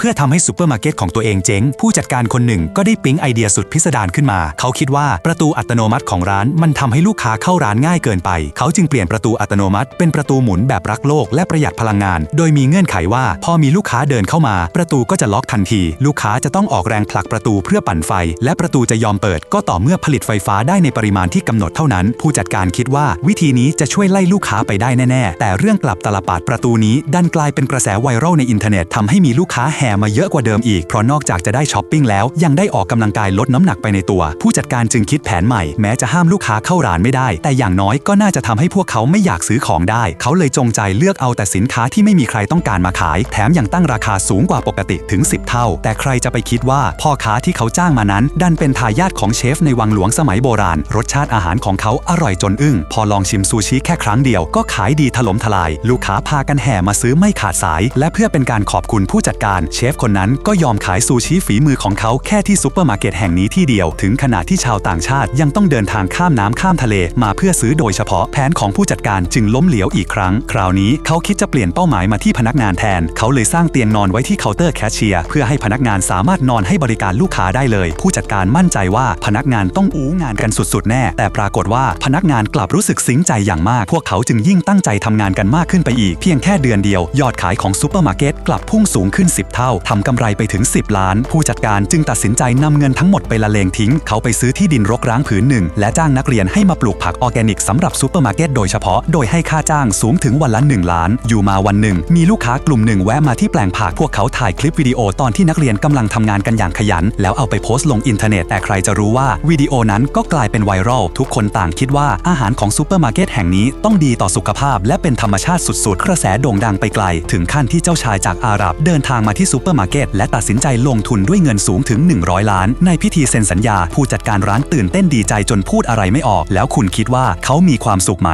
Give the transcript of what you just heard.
เพื่อทำให้ซูเปอร์มาร์เก็ตของตัวเองเจ๊ง ผู้จัดการคนหนึ่งก็ได้ปิ๊งไอเดียสุดพิสดารขึ้นมา เขาคิดว่าประตูอัตโนมัติของร้านมันทำให้ลูกค้าเข้าร้านง่ายเกินไป เขาจึงเปลี่ยนประตูอัตโนมัติ เป็นประตูหมุนแบบรักโลกและประหยัดพลังงาน โดยมีเงื่อนไขว่า พอมีลูกค้าเดินเข้ามา ประตูก็จะล็อกทันที ลูกค้าจะต้องออกแรงผลักประตูเพื่อปั่นไฟ และประตูจะยอมเปิด ก็ต่อเมื่อผลิตไฟฟ้าได้ในปริมาณที่กำหนดเท่านั้น ผู้จัดการคิดว่าวิธีนี้จะช่วยไล่ลูกค้าไปได้แน่ ๆ แต่เรื่องกลับตลปัดประตูนี้ดันกลายเป็นกระแสไวรัลในอินเทอร์เน็ตทำให้มีลูกค้าแห่มาเยอะกว่าเดิมอีก เพราะนอกจากจะได้ช้อปปิ้งแล้ว ยังได้ออกกำลังกายลดน้ำหนักไปในตัว ผู้จัดการจึงคิดแผนใหม่ แม้จะห้ามลูกค้าเข้าร้านไม่ได้ แต่อย่างน้อยก็น่าจะทำให้พวกเขาไม่อยากซื้อของได้ เขาเลยจงใจเลือกเอาแต่สินค้าที่ไม่มีใครต้องการมาขาย แถมยังตั้งราคาสูงกว่าปกติถึง 10 เท่า แต่ใครจะไปคิดว่าพ่อค้าที่เขาจ้างมานั้น ดันเป็นทายาทของเชฟในวังหลวงสมัยโบราณ รสชาติอาหารของเขาอร่อยจนอึ้ง พอลองชิมซูชิแค่ครั้งเดียวก็ขายดีถล่มทลาย ลูกค้าพากันแห่มาซื้อไม่ขาดสาย และเพื่อเป็นการขอบคุณผู้จัดการเชชฟคนนั้นก็ยอมขายซูชิฝีมือของเขาแค่ที่ซูเปอร์มาร์เก็ตแห่งนี้ที่เดียว ถึงขนาดที่ชาวต่างชาติยังต้องเดินทางข้ามน้ำข้ามทะเลมาเพื่อซื้อโดยเฉพาะแผนของผู้จัดการจึงล้มเหลวอีกครั้ง คราวนี้เขาคิดจะเปลี่ยนเป้าหมายมาที่พนักงานแทน เขาเลยสร้างเตียงนอนไว้ที่เคาน์เตอร์แคชเชียร์เพื่อให้พนักงานสามารถนอนให้บริการลูกค้าได้เลย ผู้จัดการมั่นใจว่าพนักงานต้องอู้งานกันสุดๆแน่ แต่ปรากฏว่าพนักงานกลับรู้สึกซึ้งใจอย่างมาก พวกเขาจึงยิ่งตั้งใจทำงานกันมากขึ้นไปอีก เพียงแค่เดือนเดียวยอดขายของซูเปอร์มาร์เก็ตกลับพุ่งสูงขึ้น 10 เท่าทำกำไรไปถึง 10 ล้าน ผู้จัดการจึงตัดสินใจนำเงินทั้งหมดไปละเลงทิ้ง เขาไปซื้อที่ดินรกร้างผืนหนึ่ง และจ้างนักเรียนให้มาปลูกผักออร์แกนิกสำหรับซูเปอร์มาร์เก็ตโดยเฉพาะ โดยให้ค่าจ้างสูงถึงวันละ 1 ล้าน อยู่มาวันหนึ่ง มีลูกค้ากลุ่มหนึ่งแวะมาที่แปลงผักพวกเขาถ่ายคลิปวิดีโอตอนที่นักเรียนกำลังทำงานกันอย่างขยัน แล้วเอาไปโพสต์ลงอินเทอร์เน็ตแต่ใครจะรู้ว่าวิดีโอนั้นก็กลายเป็นไวรัลทุกคนต่างคิดว่าอาหารของซูเปอร์มาร์เก็ตแห่งนี้ต้องดีต่อสุขภาพ และเป็นธรรมชาติสุดๆ กระแสโด่งดังไปไกล ถึงขั้นที่เจ้าชายจากอาหรับเดินทางมาที่ซูเปอร์มาร์เก็ตและตัดสินใจลงทุนด้วยเงินสูงถึง 100 ล้าน ในพิธีเซ็นสัญญา ผู้จัดการร้านตื่นเต้นดีใจจนพูดอะไรไม่ออก แล้วคุณคิดว่าเขามีความสุขไหม